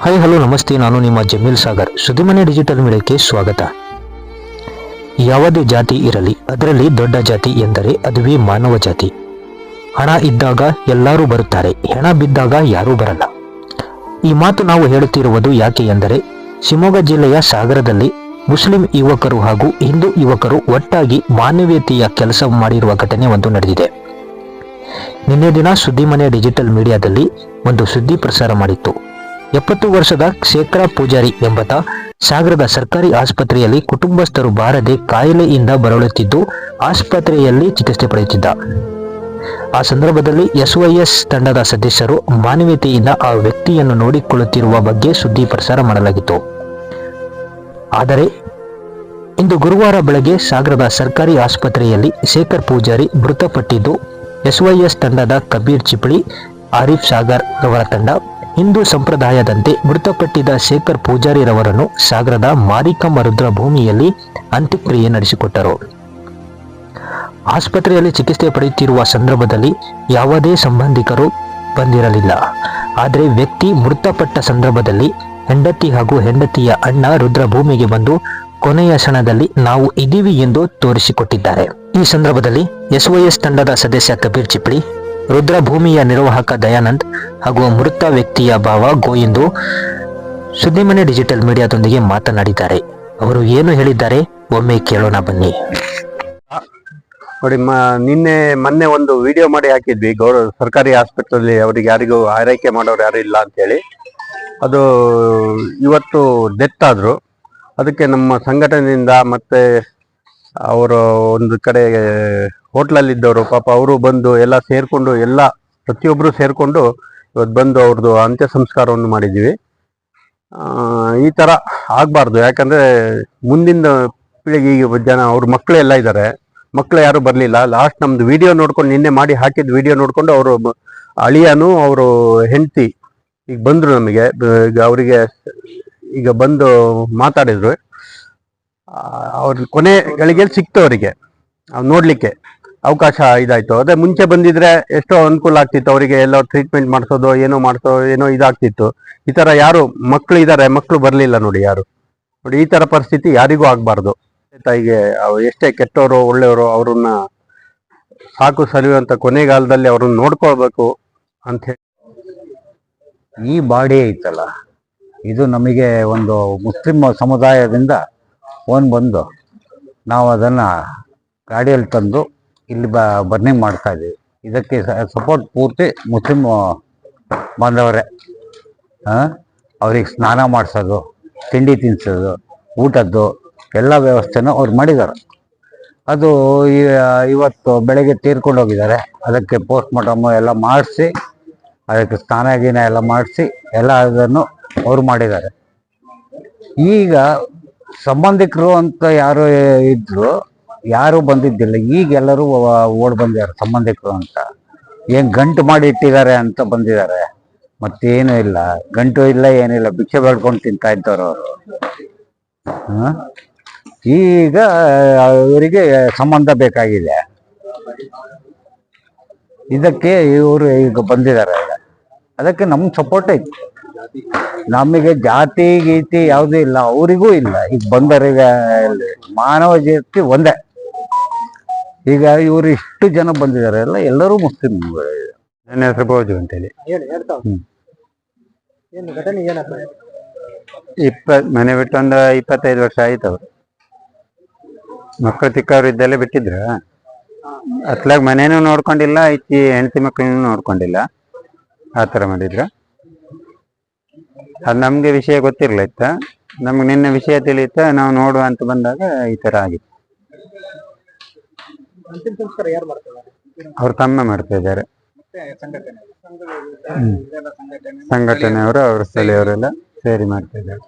Hi hello ನಮಸ್ತೆ. ನಾನು ನಿಮ್ಮ ಜಮೀಲ್ ಸಾಗರ್. ಸುದ್ದಿಮನೆ ಡಿಜಿಟಲ್ ಮೀಡಿಯಾಕ್ಕೆ ಸ್ವಾಗತ. ಯಾವುದೇ ಜಾತಿ ಇರಲಿ, ಅದರಲ್ಲಿ ದೊಡ್ಡ ಜಾತಿ ಎಂದರೆ ಅದುವೇ ಮಾನವ ಜಾತಿ. ಹಣ ಇದ್ದಾಗ ಎಲ್ಲರೂ ಬರುತ್ತಾರೆ, ಹೆಣ ಬಿದ್ದಾಗ ಯಾರೂ ಬರಲ್ಲ. ಈ ಮಾತು ನಾವು ಹೇಳುತ್ತಿರುವುದು ಯಾಕೆ ಎಂದರೆ, ಶಿವಮೊಗ್ಗ ಜಿಲ್ಲೆಯ ಸಾಗರದಲ್ಲಿ ಮುಸ್ಲಿಂ ಯುವಕರು ಹಾಗೂ ಹಿಂದೂ ಯುವಕರು ಒಟ್ಟಾಗಿ ಮಾನವೀಯತೆಯ ಕೆಲಸ ಮಾಡಿರುವ ಘಟನೆ ಒಂದು ನಡೆದಿದೆ. ನಿನ್ನೆ ದಿನ ಸುದ್ದಿಮನೆ ಡಿಜಿಟಲ್ ಮೀಡಿಯಾದಲ್ಲಿ ಒಂದು ಸುದ್ದಿ ಪ್ರಸಾರ ಮಾಡಿತ್ತು. ಎಪ್ಪತ್ತು ವರ್ಷದ ಶೇಖರ ಪೂಜಾರಿ ಎಂಬತ ಸಾಗರದ ಸರ್ಕಾರಿ ಆಸ್ಪತ್ರೆಯಲ್ಲಿ ಕುಟುಂಬಸ್ಥರು ಬಾರದೆ ಕಾಯಿಲೆಯಿಂದ ಬರಳುತ್ತಿದ್ದು ಆಸ್ಪತ್ರೆಯಲ್ಲಿ ಚಿಕಿತ್ಸೆ ಪಡೆಯುತ್ತಿದ್ದ. ಆ ಸಂದರ್ಭದಲ್ಲಿ ಎಸ್ವೈಎಸ್ ತಂಡದ ಸದಸ್ಯರು ಮಾನವೀಯತೆಯಿಂದ ಆ ವ್ಯಕ್ತಿಯನ್ನು ನೋಡಿಕೊಳ್ಳುತ್ತಿರುವ ಬಗ್ಗೆ ಸುದ್ದಿ ಪ್ರಸಾರ ಮಾಡಲಾಗಿತ್ತು. ಆದರೆ ಇಂದು ಗುರುವಾರ ಬೆಳಗ್ಗೆ ಸಾಗರದ ಸರ್ಕಾರಿ ಆಸ್ಪತ್ರೆಯಲ್ಲಿ ಶೇಖರ್ ಪೂಜಾರಿ ಮೃತಪಟ್ಟಿದ್ದು ಎಸ್ವೈಎಸ್ ತಂಡದ ಕಬೀರ್ ಚಿಪ್ಳಿ ಆರಿಫ್ ಸಾಗರ್ ಅವರ ತಂಡ ಹಿಂದೂ ಸಂಪ್ರದಾಯದಂತೆ ಮೃತಪಟ್ಟಿದ್ದ ಶೇಖರ್ ಪೂಜಾರಿರವರನ್ನು ಸಾಗರದ ಮಾರಿಕಮ್ಮ ರುದ್ರ ಭೂಮಿಯಲ್ಲಿ ಅಂತ್ಯಕ್ರಿಯೆ ನಡೆಸಿಕೊಟ್ಟರು. ಆಸ್ಪತ್ರೆಯಲ್ಲಿ ಚಿಕಿತ್ಸೆ ಪಡೆಯುತ್ತಿರುವ ಸಂದರ್ಭದಲ್ಲಿ ಯಾವುದೇ ಸಂಬಂಧಿಕರು ಬಂದಿರಲಿಲ್ಲ. ಆದರೆ ವ್ಯಕ್ತಿ ಮೃತಪಟ್ಟ ಸಂದರ್ಭದಲ್ಲಿ ಹೆಂಡತಿ ಹಾಗೂ ಹೆಂಡತಿಯ ಅಣ್ಣ ರುದ್ರಭೂಮಿಗೆ ಬಂದು ಕೊನೆಯ ಕ್ಷಣದಲ್ಲಿ ನಾವು ಇದೀವಿ ಎಂದು ತೋರಿಸಿಕೊಟ್ಟಿದ್ದಾರೆ. ಈ ಸಂದರ್ಭದಲ್ಲಿ ಎಸ್ವೈಎಸ್ ತಂಡದ ಸದಸ್ಯ ಕಬೀರ್ ಚಿಪ್ಳಿ ರುದ್ರಭೂಮಿಯ ನಿರ್ವಾಹಕ ದಯಾನಂದ್ ಹಾಗೂ ಮೃತ ವ್ಯಕ್ತಿಯ ಭಾವ ಗೋಯಿಂದು ಸುದ್ದಿಮನೆ ಡಿಜಿಟಲ್ ಮೀಡಿಯಾದೊಂದಿಗೆ ಮಾತನಾಡಿದ್ದಾರೆ. ಅವರು ಏನು ಹೇಳಿದ್ದಾರೆ? ಒಮ್ಮೆ ಕೇಳೋಣ ಬನ್ನಿ. ನೋಡಿ ನಿನ್ನೆ ಮೊನ್ನೆ ಒಂದು ವಿಡಿಯೋ ಮಾಡಿ ಹಾಕಿದ್ವಿ. ಗೌರವ, ಸರ್ಕಾರಿ ಆಸ್ಪತ್ರೆಯಲ್ಲಿ ಅವರಿಗೆ ಯಾರಿಗೂ ಆರೈಕೆ ಮಾಡೋರು ಯಾರು ಇಲ್ಲ ಅಂತೇಳಿ. ಅದು ಇವತ್ತು ಡೆತ್ ಆದ್ರು. ಅದಕ್ಕೆ ನಮ್ಮ ಸಂಘಟನೆಯಿಂದ ಮತ್ತೆ ಅವರು ಒಂದು ಕಡೆ ಹೋಟ್ಲಲ್ಲಿದ್ದವರು ಪಾಪ ಅವರು ಬಂದು ಎಲ್ಲ ಸೇರ್ಕೊಂಡು, ಎಲ್ಲ ಪ್ರತಿಯೊಬ್ಬರು ಸೇರ್ಕೊಂಡು ಇವತ್ತು ಬಂದು ಅವ್ರದ್ದು ಅಂತ್ಯ ಸಂಸ್ಕಾರವನ್ನು ಮಾಡಿದ್ದೀವಿ ಈ ಥರ ಆಗಬಾರ್ದು. ಯಾಕಂದ್ರೆ ಮುಂದಿನ ಪೀಳಿಗೆ ಈಗ ಜನ, ಅವ್ರ ಮಕ್ಕಳೆಲ್ಲ ಇದ್ದಾರೆ. ಮಕ್ಕಳು ಯಾರು ಬರಲಿಲ್ಲ. ಲಾಸ್ಟ್ ನಮ್ದು ವಿಡಿಯೋ ನೋಡ್ಕೊಂಡು, ನಿನ್ನೆ ಮಾಡಿ ಹಾಕಿದ ವಿಡಿಯೋ ನೋಡ್ಕೊಂಡು ಅವರು ಅಳಿಯನು ಅವರು ಹೆಂಡತಿ ಈಗ ಬಂದ್ರು ನಮಗೆ. ಈಗ ಅವರಿಗೆ ಈಗ ಬಂದು ಮಾತಾಡಿದ್ರು. ಅವ್ರ ಕೊನೆ ಗಳಿಗೆಯಲ್ಲಿ ಸಿಕ್ತು ಅವರಿಗೆ. ನೋಡ್ಲಿಕ್ಕೆ. ಅವಕಾಶ ಇದಾಯ್ತು. ಅದೇ ಮುಂಚೆ ಬಂದಿದ್ರೆ ಎಷ್ಟೋ ಅನುಕೂಲ ಆಗ್ತಿತ್ತು. ಅವರಿಗೆ ಎಲ್ಲೋ ಟ್ರೀಟ್ಮೆಂಟ್ ಮಾಡಿಸೋದು, ಏನೋ ಮಾಡಿಸೋ, ಏನೋ ಇದಾಗ್ತಿತ್ತು. ಈ ತರ ಯಾರು ಮಕ್ಕಳು ಇದ್ದಾರೆ ಮಕ್ಕಳು ಬರಲಿಲ್ಲ ನೋಡಿ ಯಾರು. ನೋಡಿ, ಈ ತರ ಪರಿಸ್ಥಿತಿ ಯಾರಿಗೂ ಆಗಬಾರ್ದು. ತಾಯಿಗೆ ಎಷ್ಟೇ ಕೆಟ್ಟವರು ಒಳ್ಳೆಯವರು, ಅವ್ರನ್ನ ಸಾಕು ಸರಿಯುವಂತ ಕೊನೆಗಾಲದಲ್ಲಿ ಅವ್ರನ್ನ ನೋಡ್ಕೊಳ್ಬೇಕು ಅಂತ ಹೇಳಿ. ಈ ಬಾಡಿ ಐತಲ್ಲ, ಇದು ನಮಗೆ ಒಂದು ಮುಸ್ಲಿಂ ಸಮುದಾಯದಿಂದ ಫೋನ್ ಬಂದು ನಾವು ಅದನ್ನ ಗಾಡಿಯಲ್ಲಿ ತಂದು ಇಲ್ಲಿ ಬ, ಬರ್ನಿಂಗ್ ಮಾಡ್ತಾ ಇದ್ದೀವಿ ಇದಕ್ಕೆ ಸಪೋರ್ಟ್ ಪೂರ್ತಿ ಮುಸ್ಲಿಂ ಬಾಂಧವರೇ. ಅವ್ರಿಗೆ ಸ್ನಾನ ಮಾಡಿಸೋದು, ತಿಂಡಿ ತಿನ್ನಿಸೋದು ಊಟದ್ದು, ಎಲ್ಲ ವ್ಯವಸ್ಥೆನೂ ಅವ್ರು ಮಾಡಿದ್ದಾರೆ. ಅದು ಇವತ್ತು ಬೆಳಗ್ಗೆ ತೀರ್ಕೊಂಡು ಹೋಗಿದ್ದಾರೆ. ಅದಕ್ಕೆ ಪೋಸ್ಟ್ ಮಾರ್ಟಮ್ ಎಲ್ಲ ಮಾಡಿಸಿ, ಅದಕ್ಕೆ ಸ್ನಾನ ಗೀನ ಎಲ್ಲ ಮಾಡಿಸಿ, ಎಲ್ಲ ಅದನ್ನು ಅವ್ರು ಮಾಡಿದ್ದಾರೆ. ಈಗ ಸಂಬಂಧಿಕರು ಅಂತ ಯಾರು ಇದ್ರು ಯಾರು ಬಂದಿದ್ದಿಲ್ಲ. ಈಗ ಎಲ್ಲರೂ ಓಡ್ ಬಂದಿದ್ದಾರೆ, ಸಂಬಂಧಿಕರು ಅಂತ. ಏನ್ ಗಂಟು ಮಾಡಿ ಇಟ್ಟಿದ್ದಾರೆ ಅಂತ ಬಂದಿದ್ದಾರೆ. ಮತ್ತೇನು ಇಲ್ಲ. ಗಂಟು ಇಲ್ಲ, ಏನಿಲ್ಲ. ಭಿಕ್ಷೆ ಬೆಳ್ಕೊಂಡು ತಿಂತಾ ಇದ್ದವ್ರು ಅವರು. ಈಗ, ಅವರಿಗೆ ಸಂಬಂಧ ಬೇಕಾಗಿದೆ. ಇದಕ್ಕೆ ಇವರು ಈಗ ಬಂದಿದ್ದಾರೆ ಅದಕ್ಕೆ ನಮ್ ಸಪೋರ್ಟ್ ಐತಿ. ನಮಗೆ ಜಾತಿ, ಗೀತಿ ಯಾವುದೂ ಇಲ್ಲ. ಅವರಿಗೂ ಇಲ್ಲ. ಈಗ ಬಂದವರಿಗೆ ಮಾನವ ಜಾತಿ ಒಂದೇ. ಈಗ ಇವರು ಇಷ್ಟು ಜನ ಬಂದಿದ್ದಾರೆ ಎಲ್ಲ ಎಲ್ಲರೂ ಮುಸ್ಲಿಂ ನನ್ನ ಹೆಸರು ಬೋಜು ಅಂತೇಳಿ. ಹೇಳಿ ಇಪ್ಪ ಮನೆ ಬಿಟ್ಟು ಒಂದು ಇಪ್ಪತ್ತೈದು ವರ್ಷ ಆಯ್ತು ಅವ್ರು. ಮಕ್ಕಳು ತಿಕ್ಕವ್ರು ಇದ್ದಲ್ಲೇ ಬಿಟ್ಟಿದ್ರ. ಅತ್ಲಾಗ ಮನೇನು ನೋಡ್ಕೊಂಡಿಲ್ಲ ಐತಿ ಹೆಂಡತಿ ಮಕ್ಕಳನ್ನೂ ನೋಡ್ಕೊಂಡಿಲ್ಲ. ಆ ಥರ ಮಾಡಿದ್ರ. ಅದು ನಮ್ಗೆ ವಿಷಯ ಗೊತ್ತಿರ್ಲಿತ್ತ ನಮ್ಗೆ ನಿನ್ನೆ ವಿಷಯ ತಿಳಿಯುತ್ತ ನಾವು ನೋಡುವ ಅಂತ ಬಂದಾಗ ಈ ತರ ಆಗಿತ್ತು. ಅವ್ರ ತಮ್ಮ ಮಾಡ್ತಾ ಇದ್ದಾರೆ. ಸಂಘಟನೆ ಸಂಘಟನೆಯವರು ಅವ್ರ ಸ್ಥಳೀಯವರೆಲ್ಲ ಸೇರಿ ಮಾಡ್ತಾ ಇದ್ದಾರೆ.